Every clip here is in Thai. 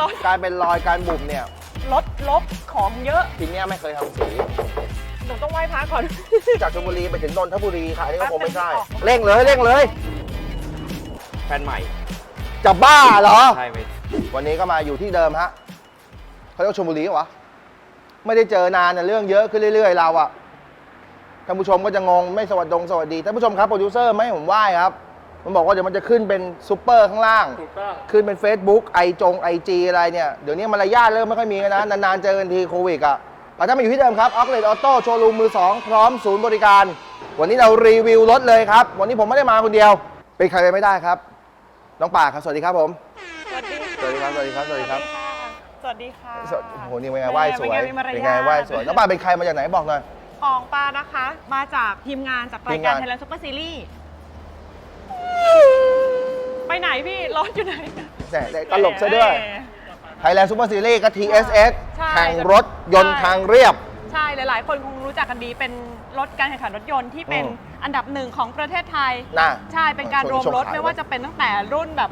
รถ การเป็นรอยการบุ่มเนี่ยรถลบของเยอะทีเนี้ยไม่เคยทำสี หนูต้องไหว้พระก่อน จากชลบุรีไปถึงนนทบุรีค่ะอันนี้ก็คงไม่ใช่แป๊บนึงเร่งเลยเร่งเลย แฟนใหม่จะบ้าเหรอ ใช่ไหมวันนี้ก็มาอยู่ที่เดิมฮะเขาเรียกว่าชลบุรีเหรอวะไม่ได้เจอนานนะเรื่องเยอะขึ้นเรื่อย ๆ เราอะท่านผู้ชมก็จะงงไม่สวัสดงสวัสดีท่านผู้ชมครับโปรดิวเซอร์ไม่ให้ผมไหว้ครับ มันบอกว่าเดี๋ยวมันจะขึ้นเป็นซูเปอร์ข้างล่าง ถูกต้อง ขึ้นเป็น Facebook ไอจงไอจีอะไรเนี่ย เดี๋ยวนี้มารยาทเริ่มไม่ค่อยมีแล้วนะ นานๆเจอกันทีโควิดอะแต่ถ้ามาอยู่ที่เดิมครับออกเลดออโต้โชว์รูมมือ 2 พร้อมศูนย์บริการ วันนี้เรารีวิวรถเลยครับ วันนี้ผมไม่ได้มาคนเดียว เป็นใครไปไม่ได้ครับ น้องป่าครับ สวัสดีครับผม สวัสดีสวัสดีครับสวัสดีครับสวัสดีครับสวัสดีค่ะสวัสดีโอ้โหนี่เป็นไงไหว้สวยเป็นไงมีมารยาทเป็นไงไหว้สวยน้องป่าเป็นใครมาจากไหนบอกหน่อย ของปลานะคะ มาจากทีมงานจากรายการทีมงาน ไทยแลนด์ซุปเปอร์ซีรีส์ ไปไหนพี่รถอยู่ไหนแหม่ได้ตลกซะด้วยแหม ไทยแลนด์ซูเปอร์ซีรีส์ก็ TSS ใช่ แข่งรถยนต์ทางเรียบ ใช่หลาย ๆ คนคงรู้จักกันดีเป็นรถการแข่งขันรถยนต์ที่เป็นอืมอันดับหนึ่งของประเทศไทย น่ะใช่เป็นการรวมรถชมขายไม่ว่าจะเป็นตั้งแต่รุ่นแบบ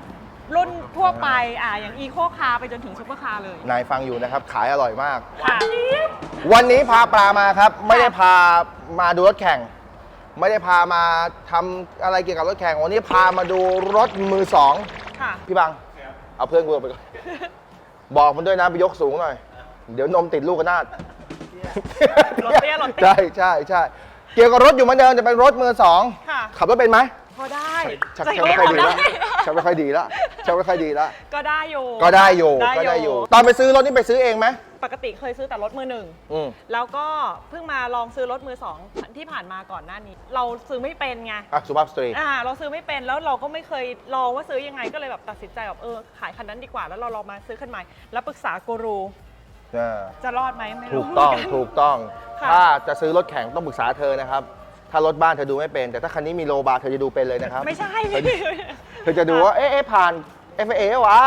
รุ่นทั่วไปอ่าอย่างอีโคคาร์ไปจนถึงซุปเปอร์คาร์เลย นายฟังอยู่นะครับ ขายอร่อยมาก ค่ะ วันนี้พาปลามาครับ ไม่ได้พามาดูรถแข่ง ไม่ได้พามาทำอะไรเกี่ยวกับรถแข่งวันนี้พามาดูรถมือสองค่ะ พี่บัง เอาเพื่อนกูออกไปก่อน บอกมันด้วยนะไปยกสูงหน่อย เดี๋ยวนมติดลูกกระนาดรถเตี้ยรถเตี้ย ใช่ใช่ใช่เกี่ยวกับรถอยู่เหมือนเดิมแต่เป็นรถมือสองค่ะ ขับรถเป็นไหม พอได้ชักใส่ชักไม่ค่อยดีได้แล้วชักไม่ค่อยดีแล้วชักไม่ค่อยดีแล้วก็ได้อยู่ก็ได้อยู่ก็ได้อยู่ ตอนไปซื้อรถนี่ไปซื้อเองไหมปกติเคยซื้อแต่รถมือหนึ่งอืมแล้วก็เพิ่งมาลองซื้อรถมือสองที่ผ่านมาก่อนหน้านี้ เราซื้อไม่เป็นไงอะสุภาพสตรีอ่าเราซื้อไม่เป็นแล้วเราก็ไม่เคยลองว่าซื้อยังไงก็เลยแบบตัดสินใจแบบเออขายคันนั้นดีกว่าแล้วเราลองมาซื้อคันใหม่แล้วปรึกษากูรูอ่าจะรอดไหมไม่ถูรู้กต้องเหมืนนถูกต้องค่ะถ้าจะซื้อรถแข่งต้องปรึกษาเธอนะครับ ถ้ารถบ้านเธอดูไม่เป็น แต่ถ้าคันนี้มีโลบาร์เธอจะดูเป็นเลยนะครับ ไม่ใช่เธอเธอจะดูว่า เอ๊ะเอ๊ะผ่าน FA วะ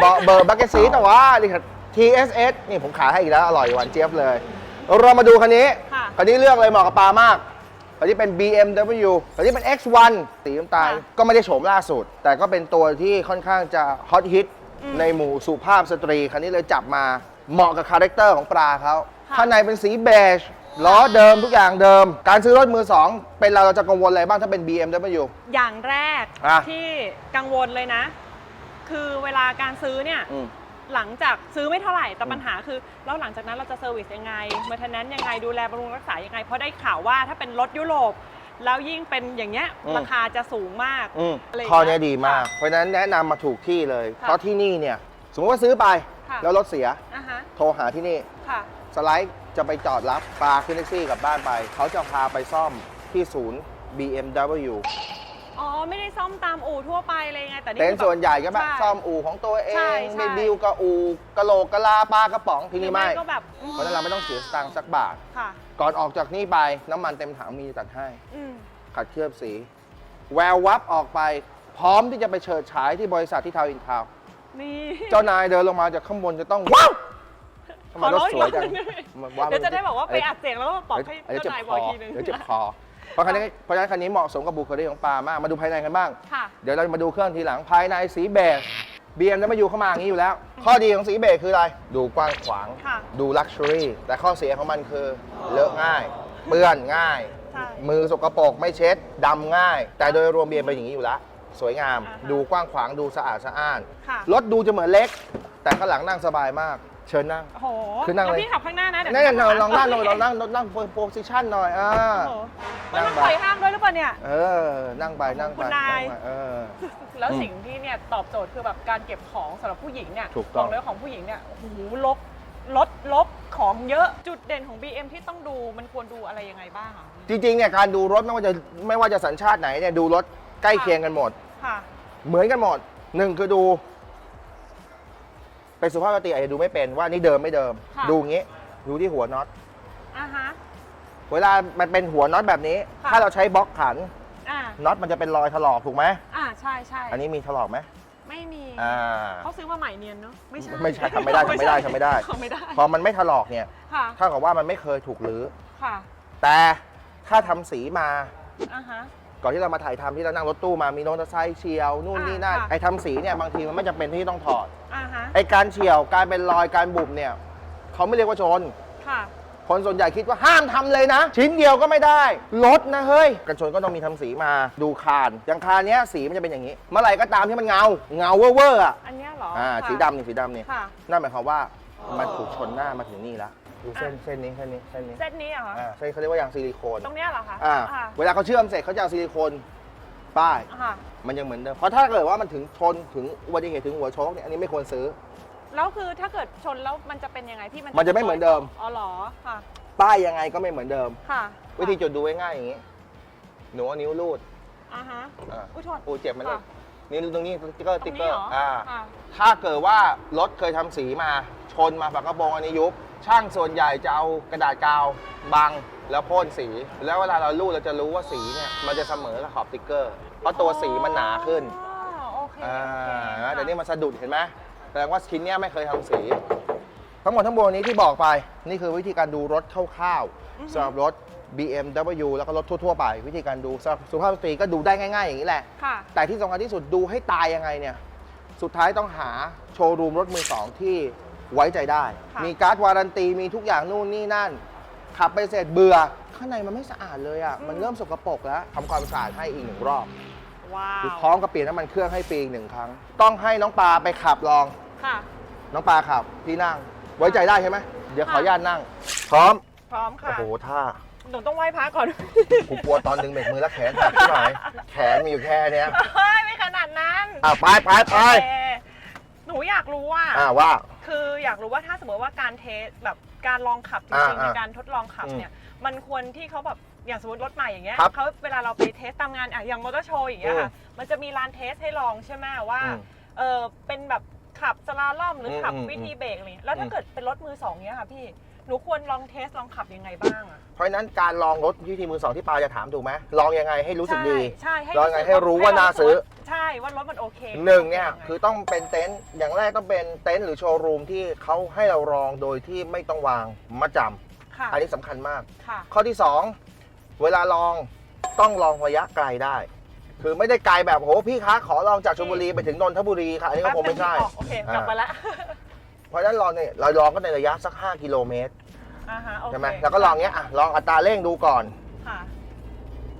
เบอร์เบอร์บักเก็ตซีแต่ว่านี่ครับ TSS นี่ผมขายให้อีกแล้ว อร่อยหวานเจี๊ยบเลย เรามาดูคันนี้ค่ะคันนี้เลือกเลยเหมาะกับปลามาก คันนี้เป็น BMW คันนี้เป็น X1 สีน้ำตาลค่ะก็ไม่ได้โฉมล่าสุด แต่ก็เป็นตัวที่ค่อนข้างจะฮอตฮิตอืมในหมู่สุภาพสตรี คันนี้เลยจับมาเหมาะกับคาแรคเตอร์ของปลาเขาค่ะข้างในเป็นสีเบจ ล้อเดิมทุกอย่างเดิม การซื้อรถมือสองเป็นเราเราจะกังวลอะไรบ้างถ้าเป็น BMW อย่างแรกอะ ที่กังวลเลยนะ คือเวลาการซื้อเนี่ย อืม หลังจากซื้อไม่เท่าไหร่แต่อืม ปัญหาคือแล้วหลังจากนั้นเราจะเซอร์วิสยังไงเมอร์เทนแนนยังไงดูแลบำรุงรักษายังไง เพราะได้ข่าวว่าถ้าเป็นรถยุโรป แล้วยิ่งเป็นอย่างเงี้ยราคาจะสูงมาก อืมอะไรอย่างข้อเงี้นี้ยดีมากค่ะเพราะฉะนั้นแนะนำมาถูกที่เลย ค่ะเพราะที่นี่เนี่ย สมมติว่าซื้อไป ค่ะ แล้วรถเสีย อะฮะโทรหาที่นี่ ค่ะ สไลด์ จะไปจอดรับปลาขึ้นแท็กซี่กลับบ้านไป เขาจะพาไปซ่อมที่ศูนย์ BMW อ๋อ ไม่ได้ซ่อมตามอู่ทั่วไปเลยไงแต่นี่เต็นคือท์ส่วนใหญ่ก็แบบใช่ ซ่อมอู่ของตัวเอใช่งใช่มีดิวกับอู่กะโหลกกะลาปลากระป๋องที่นี่ไม่หรือก็แบบอืมเพราะฉะนั้นเราไม่ต้องเสียสตางค์สักบาท ค่ะ ก่อนออกจากนี่ไปน้ำมันเต็มถังมีตัดให้ อืมขัดเคลือบสี แวววับออกไป พร้อมที่จะไปเฉิดฉายที่บริษัทที่ทาวน์อินทาวน์นี่ เจ้านายเดินลงมาจากข้างบนจะต้องว้าว ทำไมรถสวยจังขอร้องอีกรอบหนึ่งมันว้าวเดี๋ยวจะได้บอกว่าไปอัดเสียงแล้วก็บอกให้เดี๋ยวเจ็บเจ้านายคบอกออีกทีนึงเดี๋ยวเจ็บคอเพราะคันนี้เพราะฉะนั้นคันนี้เหมาะสมกับบุคลิกของปามากมาดูภายในกันบ้างค่ะเดี๋ยวเรามาดูเครื่องทีหลังภายในสีเบจ BMW เข้ามาอย่างนี้อยู่แล้ว ข้อดีของสีเบจคืออะไร ดูกว้างขวางค่ะดูลักชัวรี่ แต่ข้อเสียของมันคือเลอะง่าย เปื้อนง่ายใช่มือสกปรกไม่เช็ดดำง่าย แต่โดยรวมเบียร์เป็นอย่างนี้อยู่แล้ว สวยงามอ่าฮะดูกว้างขวาง ดูสะอาดสะอ้านค่ะรถดูจะเหมือนเล็ก แต่ข้างหลังนั่งสบายมาก เชิญนั่ง โอ้โหคือนั่งเลยแล้วพี่ขับข้างหน้านะเดี๋ยวนั่นพี่ขับลองนั่งข้าลองนั่งลองนั่งโพสิชันหน่อยอ่า โอ้โหนั่มันงต้องไปถอยห้างด้วยหรือเปล่าเนี่ย เออ นั่งไปนั่งไปคุณนาย งไปเออ แล้วอืมสิ่งที่เนี่ยตอบโจทย์คือแบบการเก็บของสำหรับผู้หญิงเนี่ยถูกต้อง บเลยว่าของผู้หญิงเนี่ยโอ้โหลกลดลบของเยอะจุดเด่นของ BM ที่ต้องดูมันควรดูอะไรยังไงบ้างอะจริงๆเนี่ยการดูรถไม่ว่าจะไม่ว่าจะสัญชาติไหนเนี่ยดูรถใกล้เคียงกันหมด ค่ะ เหมือนกันหมดหนึ่งคือดู เป็นสุภาพสตรีอาจจะดูไม่เป็นว่านี่เดิมไม่เดิม ค่ะ ดูอย่างงี้ดูที่หัวน็อตอ่าฮะ เวลามันเป็นหัวน็อตแบบนี้ ค่ะ ถ้าเราใช้บล็อกขันอ่าน็อตมันจะเป็นรอยถลอกถูกไหมอ่าใช่ใช่อันนี้มีถลอกไหมไม่มีอ่า เขาซื้อมาใหม่เนียนเนาะไม่ใช่ไม่ใช่ทำไม่ได้ทำไม่ได้ทำไม่ได้ ทำไม่ได้พอมันไม่ถลอกเนี่ยค่ะเท่ากับว่ามันไม่เคยถูกรื้อค่ะแต่ถ้าทำสีมาอ่าฮะ ก่อนที่เรามาถ่ายทำที่เรานั่งรถตู้มามีโนตไซค์เฉียวนู่นนี่นั่นอ่าค่ะ ไอ้ทำสีเนี่ยบางทีมันไม่จำเป็นที่ต้องถอดอ่าฮะไอ้การเฉียวการเป็นรอยการบุบเนี่ยเขาไม่เรียกว่าชน ค่ะ คนส่วนใหญ่คิดว่าห้ามทำเลยนะ ชิ้นเดียวก็ไม่ได้ลดนะเฮ้ยกันชนก็ต้องมีทำสีมาดูคานอย่างคานเนี้ยสีมันจะเป็นอย่างนี้ เมื่อไหร่ก็ตามที่มันเงา เงาเวอร์ๆอะอันเนี้ยเหรออ่าค่ะ สีดำนี่สีดำนี่ค่ะ นั่นหมายความว่าอ๋อมันถูกชนหน้ามาถึงนี่แล้ว ดูเส้นอะเส้นนี้เส้นนี้เส้นนี้เส้นนี้เหรอคะอ่าเส้นเขาเรียกว่าอย่างซิลิโคนตรงเนี้ยเหรอคะอ่าค่ะเวลาเขาเชื่อมเสร็จเขาจะเอาซิลิโคนป้ายค่ะมันยังเหมือนเดิมเพราะถ้าเกิดว่ามันถึงชนถึงอุบัติเหตุถึงหัวโชคเนี่ยอันนี้ไม่ควรซื้อ แล้วคือถ้าเกิดชนแล้วมันจะเป็นยังไงพี่มันจะไม่เหมือนเดิม อ๋อเหรอค่ะ ป้ายยังไงก็ไม่เหมือนเดิม ค่ะวิธีจุดดูง่ายๆอย่างนี้ หนูเอานิ้วรูดอ่าฮะ อ่าอุ้ยโทษโอ้เจ็บไหมันเลยค่ะ นี่ตรงนี้สติ๊กเกอร์ตสรติ๊กงเกนี้อเหร์รออ่าค่ะถ้าเกิดว่ารถเคยทำสีมา ชนมาฝากระโปรงอันนี้ยุบช่างส่วนใหญ่จะเอากระดาษกาวบังแล้วพ่นสี แล้วเวลาเราลูดเราจะรู้ว่าสีเนี่ยมันจะเสมอกับขอบสติ๊กเกอร์ เพราะตัวสีมันหนาขึ้น อ๋อโอเคอ่าโอเคแต่นี่มันสะดุดเห็นไหมแสดงว่าชิ้นเนี้ยไม่เคยทำสี ทั้งหมดทั้งมวลนี้ที่บอกไป นี่คือวิธีการดูรถคร่าวๆสำหรับรถ BMW แล้วก็รถทั่ว ๆ ไป วิธีการดูสำหรับสุภาพสตรีก็ดูได้ง่ายๆอย่างนี้แหละ ค่ะ แต่ที่สำคัญที่สุดดูให้ตายยังไงเนี่ย สุดท้ายต้องหาโชว์รูมรถมือสองที่ไว้ใจได้ ค่ะ มีการ์ดวารันตี มีทุกอย่างนู่นนี่นั่น ขับไปเสร็จเบื่อ ข้างในมันไม่สะอาดเลยอะ่ะ มันเริ่มสกปรกแล้วทำความสะอาดให้อีกหนึ่งรอบว้าว พร้อมกับเปลี่ยนน้ำมันเครื่องให้ฟรีอีกหนึ่งครั้ง ต้องให้น้องปลาไปขับลอง ค่ะ น้องปลาขับพี่นั่ง ไว้ใจได้ใช่ไหมเดี๋ยวขออนุญาตนั่ง พร้อม พร้อมโอ้ค่ะโหท่า หนูต้องไหว้พระก่อน กูกลัวตอนดึงเบรกมือแล้วแขนหักที่ไหนแขนมีอยู่แค่เนี้ยเฮ้ยไม่ขนาดนั้นอะไปไปไปโอเคหนูอยากรู้ว่า อ่าว่า คืออยากรู้ว่าถ้าสมมติว่าการเทสแบบการลองขับจอ่าริงๆอ่าในการทดลองขับอืมเนี่ย มันควรที่เขาแบบอย่างสมมติรถใหม่อย่างเงี้ยครับเขาเวลาเราไปเทสตามงานอะอย่างมอเตอร์โชว์อย่างเงี้ยค่ะมันจะมีลานเทสให้ลองใช่ไหมว่าอืมเออเป็นแบบขับสลาล่อมหรืออมขับอืมวิธีเบรกอะไรเงี้ยแล้วถ้าอืม เกิดเป็นรถมือสองเนี้ยค่ะพี่ หนูควรลองเทสลองขับยังไงบ้างอะเพราะฉะนั้นการลองรถวิธีมือสองที่ปาจะถามถูกไหมลองยังไงให้รู้สึกดีใช่ใช่ลองยังไงให้รู้ว่าน่าซื้อ ใช่ว่ารถมันโอเคหนึ่งเนี่ยไคือต้องเป็นเต็นท์อย่างแรกต้องเป็นเต็นท์หรือโชว์รูมที่เขาให้เราลองโดยที่ไม่ต้องวางมัดจำค่ะอันนี้สำคัญมากค่ะข้อที่ 2 เวลาลองต้องลองระยะไกลได้คือไม่ได้ไกลแบบโหพี่คะขอลองจากชลบุรีไปถึงนนทบุรีค่ะอันนี้ก็คงไม่ใช่แป๊บนึงออกโอเคกลับมาแล้วเพ ราะฉะนั้นลองเนี่ยเราลองก็ในระยะสัก 5 กิโลเมตรอ่าฮะโอเคใช่ไหมแล้วก็ลองเนี้ยอะลองอัตราเร่งดูก่อน ค่ะ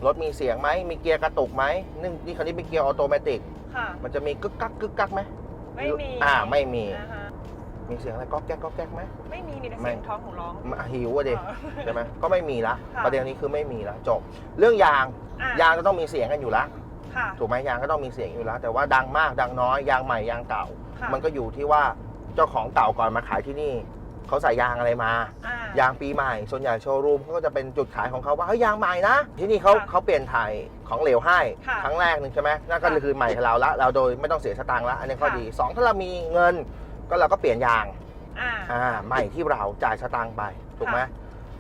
รถมีเสียงไหมมีเกียร์กระตุกไหมนี่นี่คันนี้เป็นเกียร์ออโตเมติกค่ะ มันจะมีกึกกักกึกกักไหมไม่มีอ่าไม่มีอ่าฮะมีเสียงอะไรก๊อกแก๊กก๊อกแก๊กไหม ไม่มีมีแต่ไม่ เสียงท้องของร้อง มาหิวอะดิอ๋อใช่ไหมก็ไม่มีละค่ะ ประเด็นนี้คือไม่มีละจบ เรื่องยางอะยางก็ต้องมีเสียงกันอยู่ละค่ะ ถูกไหมยางก็ต้องมีเสียงอยู่แล้วแต่ว่าดังมากดังน้อยยางใหม่ยางเก่า ค่ะ มันก็อยู่ที่ว่า เจ้าของเก่าก่อนมาขายที่นี่ เขาใส่ยางอะไรมา อ่ายางปีใหม่ ส่วนใหญ่โชว์รูมเขาก็จะเป็นจุดขายของเขาว่าเฮ้ยยางใหม่นะ ที่นี่เขาค่ะเขาเปลี่ยนถ่ายของเหลวให้ ค่ะครั้งแรกหนึ่งใช่ไหมนั่นก็ค่ะคือใหม่ของเราละ เราโดยไม่ต้องเสียสตางค์ละ อันนี้ข้อค่ะ ดีสองถ้าเรามีเงิน ก็เราก็เปลี่ยนยาง อ่า อ่าใหม่ที่เราจ่ายสตางค์ไปถูกไหม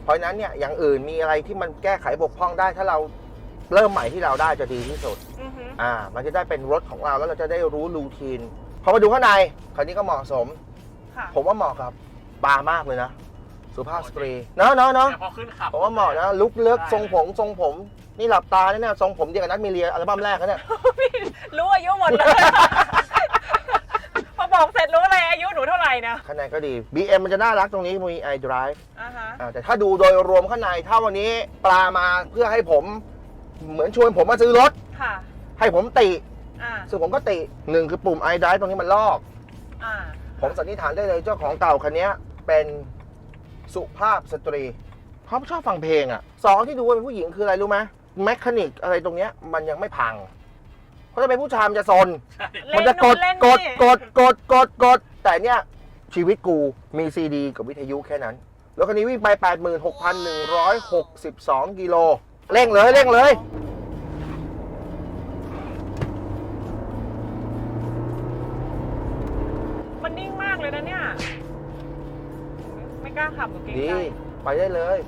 เพราะฉะนั้นเนี่ยอย่างอื่นมีอะไรที่มันแก้ไขบกพร่องได้ ถ้าเราเริ่มใหม่ที่เราได้จะดีที่สุด อือฮึอ่า มันจะได้เป็นรถของเราแล้วเราจะได้รู้รูทีน พอมาดูข้างในคันนี้ก็เหมาะสม ค่ะผมว่าเหมาะกับปามากเลยนะ สุภาพสตรีเนาะเนาะเนาะแต่พอขึ้นขับผมว่าเหมาะนะลุกเลิกได้ทรงผมทรงผม นี่หลับตาเนี่ยนะทรงผมเดียวกับนัทมีเรียอัลบั้มแรกนะเนี่ยรู้อายุหมดเลย พอบอกเสร็จรู้เลยอายุหนูเท่าไหร่นะข้างในก็ดี BM มันจะน่ารักตรงนี้มี iDrive อ่าฮะ อ่าแต่ถ้าดูโดยรวมข้างในถ้าวันนี้ปลามาเพื่อให้ผม เหมือนชวนผมมาซื้อรถ ค่ะ ให้ผมติ อ่าซึ่งผมก็ติหนึ่งคือปุ่ม iDrive ตรงนี้มันลอก อ่าผมสันนิษฐานได้เลยเจ้าของเก่าคันนี้เป็นสุภาพสตรีเขาชอบฟังเพลงอะสองที่ดูว่าเป็นผู้หญิงคืออะไรรู้ไหมแมคานิกอะไรตรงเนี้ยมันยังไม่พังเพราะถ้าเป็นผู้ชายมันจะซนมันจะกดเล่นกนู่ดนเล่นนี่กดกดกดกดแต่เนี่ยชีวิตกูมีซีดีกับวิทยุแค่นั้นแล้วคันนี้วิ่งไป 86,162 กิโล เร่งเลย เร่งเลย มันนิ่งมาก เลยนะเนี่ย ไม่กล้าขับหนูเกรงดี ใจ ไปได้เลย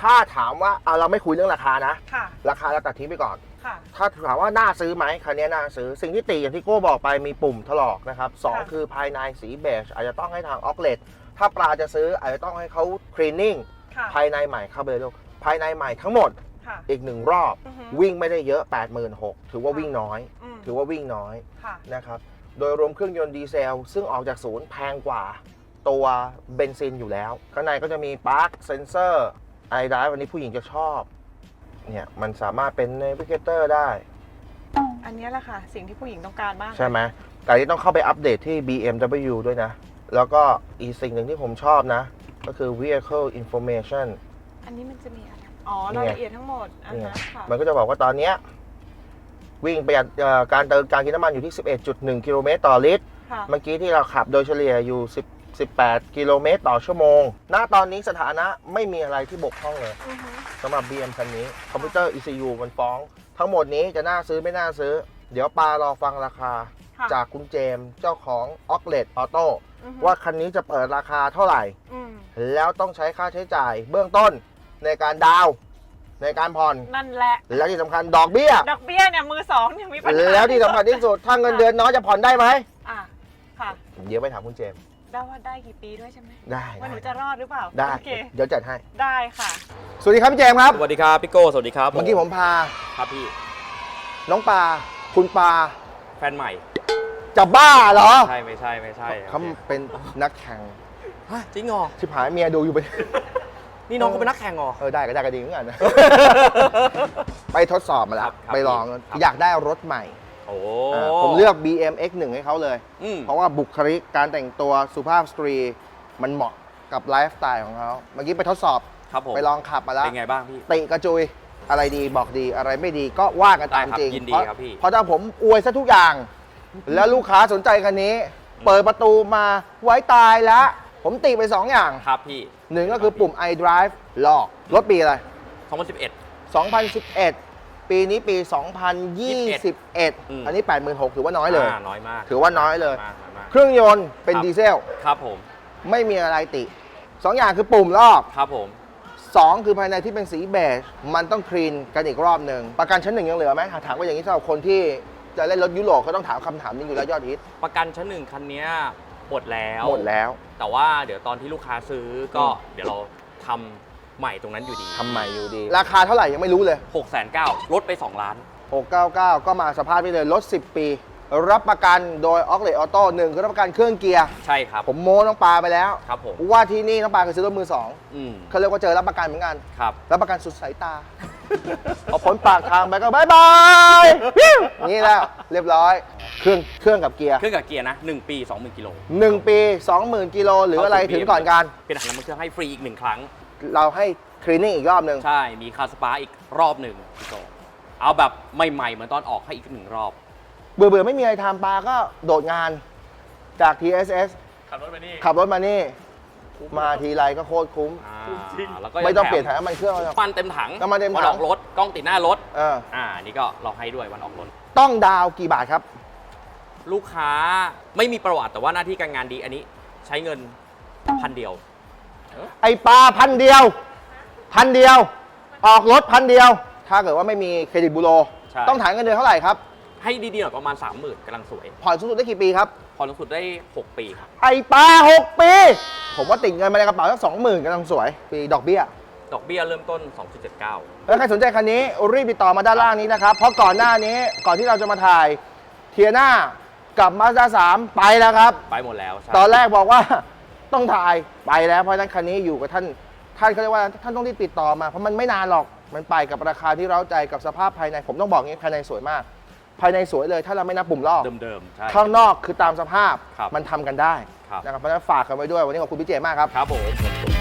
ถ้าถามว่าเอาเราไม่คุยเรื่องราคานะ ค่ะ ราคาเราตัดทิ้งไปก่อน ค่ะ ถ้าถามว่าน่าซื้อไหมคันนี้น่าซื้อ สิ่งที่ติอย่างที่โก้บอกไปมีปุ่มถลอกนะครับสองค่ะ คือภายในสีเบจอาจจะต้องให้ทางออกเลตถ้าปลาจะซื้ออาจจะต้องให้เขาคลีนนิ่งค่ะ ภายในใหม่เข้าไปเลยลูกภายในใหม่ทั้งหมด ค่ะ อีกหนึ่งรอบ อือฮึวิ่งไม่ได้เยอะ 86,000ถือว่าวิ่งน้อยอืมถือว่าวิ่งน้อยค่ะ นะครับ โดยรวมเครื่องยนต์ดีเซล ซึ่งออกจากศูนย์แพงกว่า ตัวเบนซินอยู่แล้ว ข้างในก็จะมีปลั๊กเซนเซอร์ไอดวันนี้ผู้หญิงจะชอบ เนี่ย มันสามารถเป็นเนวิเกเตอร์ได้ อันเนี้ยแหละค่ะ สิ่งที่ผู้หญิงต้องการมากใช่ไหมแต่ที่ต้องเข้าไปอัปเดตที่ BMW ด้วยนะ แล้วก็อีกสิ่งหนึ่งที่ผมชอบนะ ก็คือ vehicle information อันนี้มันจะมีอะไร อ๋อนี่รายไงละเอียดทั้งหมดอ่าเนี่ยฮะค่ะมันก็จะบอกว่าตอนเนี้ยวิ่งประหยัดเอ่อการเติมการกินน้ำมันอยู่ที่ 11.1 กิโลเมตรต่อลิตร ค่ะเมื่อกี้ที่เราขับโดยเฉลี่ยอยู่ 10 18 กิโลเมตรต่อชั่วโมง ณ ตอนนี้สถานะไม่มีอะไรที่บกพร่องเลยอือฮึสำหรับ BM คันนี้ คอมพิวเตอร์ ECU มันฟ้อง ทั้งหมดนี้จะน่าซื้อไม่น่าซื้อ เดี๋ยวปารอฟังราคาค่ะจากคุณเจมส์เจ้าของ o c l e t Auto อือฮึว่าคันนี้จะเปิดราคาเท่าไหร่ อืมแล้วต้องใช้ค่าใช้จ่ายเบื้องต้น ในการดาวน์ในการผ่อน นั่นแหละ แล้วที่สำคัญดอกเบี้ย ดอกเบี้ยเนี่ยมือสองเนี่ยมีปัญหาแล้วที่สำคัญที่สุดถ้าเงินเดือนน้อยจะผ่อนได้ไหมอะค่ะ เดี๋ยวไปถามคุณเจมส์ได้ว่าได้กี่ปีด้วยใช่ไหมได้ว่าหนูได้จะรอดหรือเปล่าได้โอเค เดี๋ยวจัดให้ ได้ค่ะ สวัสดีครับพี่เจมส์ครับสวัสดีครับพี่โก้สวัสดีครับเมื่อกี้ผมพา ครับพี่น้องปลาคุณปลาแฟนใหม่จะบ้าเหรอใช่ไม่ใช่ไม่ใช่เขาเป็นนักแข่งฮะจริงเหรอชิบหายเมียดูอยู่ไป นี่น้องเขาเป็นนักแข่งเหรอ เออได้ก็ได้ก็ดีเหมือนกันนะ ไปทดสอบมาแล้ครัวบครับไปลองครับ อยากได้รถใหม่โอ้อ่าผมเลือก BM X1 ให้เขาเลย อืม เพราะว่าบุคลิกการแต่งตัวสุภาพสตรี มันเหมาะกับไลฟ์สไตล์ของเขาเมื่อกี้ไปทดสอบครับผม ไปลองขับมาแล้ว เป็นไงบ้างพี่ ติกระจุยอะไรดีบอกดีอะไรไม่ดีก็ว่ากันตามได้ครับจริงยินดีเพราะครับพี่ เพราะถ้าผมอวยซะทุกอย่าง แล้วลูกค้าสนใจคันนี้ เปิดประตูมาไว้ตายแล้ว ผมติไปสองอย่าง ครับพี่ หนึ่งก็คือปุ่ม iDrive หลอกรถปีอะไร 2011 2011 ปีนี้ปี 2021อืมอันนี้ 86,000ถือว่าน้อยเลยาน้อยมากถือว่าน้อยเลย มากน้อยมากเครื่องยนต์เป็นครับดีเซล ครับผม ไม่มีอะไรติสองอย่างคือปุ่มรอบ ครับผม สองคือภายในที่เป็นสีเบจมันต้องคลีนกันอีกรอบหนึ่งประกันชั้นหนึ่งยังเหลือไหมหาถามว่าอย่างนี้สำหรับคนที่จะเล่นรถยุโรปเขาต้องถามคำถามนี้อยู่แล้วยอดฮิต ประกันชั้นหนึ่งคันเนี้ย หมดแล้ว หมดแล้ว แต่ว่าเดี๋ยวตอนที่ลูกค้าซื้อก็อืม เดี๋ยวเราทำใหม่ตรงนั้นอยู่ดีทำใหม่อยู่ดี ราคาเท่าไหร่ยังไม่รู้เลย6 9 0 0 0ลดไป 2 ล้าน 699 ก็มาสภาพนี้เลยลด 10 ปี รับประกันโดยออกเลตออโต้หนึ่งคือรับประกันเครื่องเกียร์ ใช่ครับ ผมโม้น้องปลาไปแล้วครับผม ว่าที่นี่น้องปลาเคยซื้อรถมือสองอืมเขาเรียกว่าเจอรับประกันเหมือนกัน ครับ รับประกันสุดสายตา พอพ้นปากทางไปก็บายบายปิ้วนี่แล้วเรียบร้อย เครื่องเครื่องกับเกียร์ เครื่องกับเกียร์นะ 1 ปี 20,000กิโลหนึ่งปี 20,000กิโลหรืออะไรถึงก่อนการเป็นหันน้ำมันเครื่องให้ฟรีอีกหนึ่งครั้ง เราให้คลีนนิ่งอีกรอบหนึ่งใช่ มีคาสปาอีกรอบหนึ่งพี่โจเอาแบบใหม่ๆเหมือนตอนออกให้อีกหนึ่งรอบ เบื่อเบื่อๆไม่มีอะไรทำปลาก็โดดงานจาก TSS ขับรถไปนี่ขับรถมานี่ มาทีไรก็โคตรคุ้มแล้วก็ไม่ต้องแถเปลี่ยนถ่ายน้ำมันเครื่องแล้วน้ำมันเต็มถังน้ำมันเต็มถัง วันออกรถกล้องติดหน้ารถ เอออ่านี่ก็เราให้ด้วยวันออกรถ ต้องดาวกี่บาทครับ ลูกค้าไม่มีประวัติแต่ว่าหน้าที่การงานดีอันนี้ใช้เงินพันเดียว ไอปลาพันเดียว พันเดียว ออกรถพันเดียว ถ้าเกิดว่าไม่มีเครดิตบูโรใช่ ต้องถ่ายเงินเดือนเท่าไหร่ครับให้ดีๆหน่อยประมาณ 30,000กำลังสวย ผ่อนสูงสุดได้กี่ปีครับ พอลงสุดได้ 6 ปีครับ ไอปลาหกปี ผมว่าติดเงินมาในกระเป๋าสักสองหมื่นกำลังสวยปีดอกเบี้ย ดอกเบี้ยเริ่มต้น 2.79 แล้วใครสนใจคันนี้รีบติดต่อมาด้านล่างนี้นะครับ เพราะก่อนหน้านี้ก่อนที่เราจะมาถ่ายเทียนากับมาสด้าสามไปแล้วครับ ไปหมดแล้วใช่ตอนแรกบอกว่า ต้องถ่ายไปแล้ว เพราะฉะนั้นคันนี้อยู่กับท่านท่านเขาเรียกว่าท่านต้องรีบติดต่อมาเพราะมันไม่นานหรอกมันไปกับราคาที่เร้าใจกับสภาพภายใน ผมต้องบอกงี้ภายในสวยมาก ภายในสวยเลยถ้าเราไม่นับปุ่มลอก เดิมๆใช่ ข้างนอกคือตามสภาพครับมันทำกันได้ครับ นะครับเพราะฉะนั้นฝากกันไว้ด้วย วันนี้ขอบคุณพี่เจมากครับ ครับผม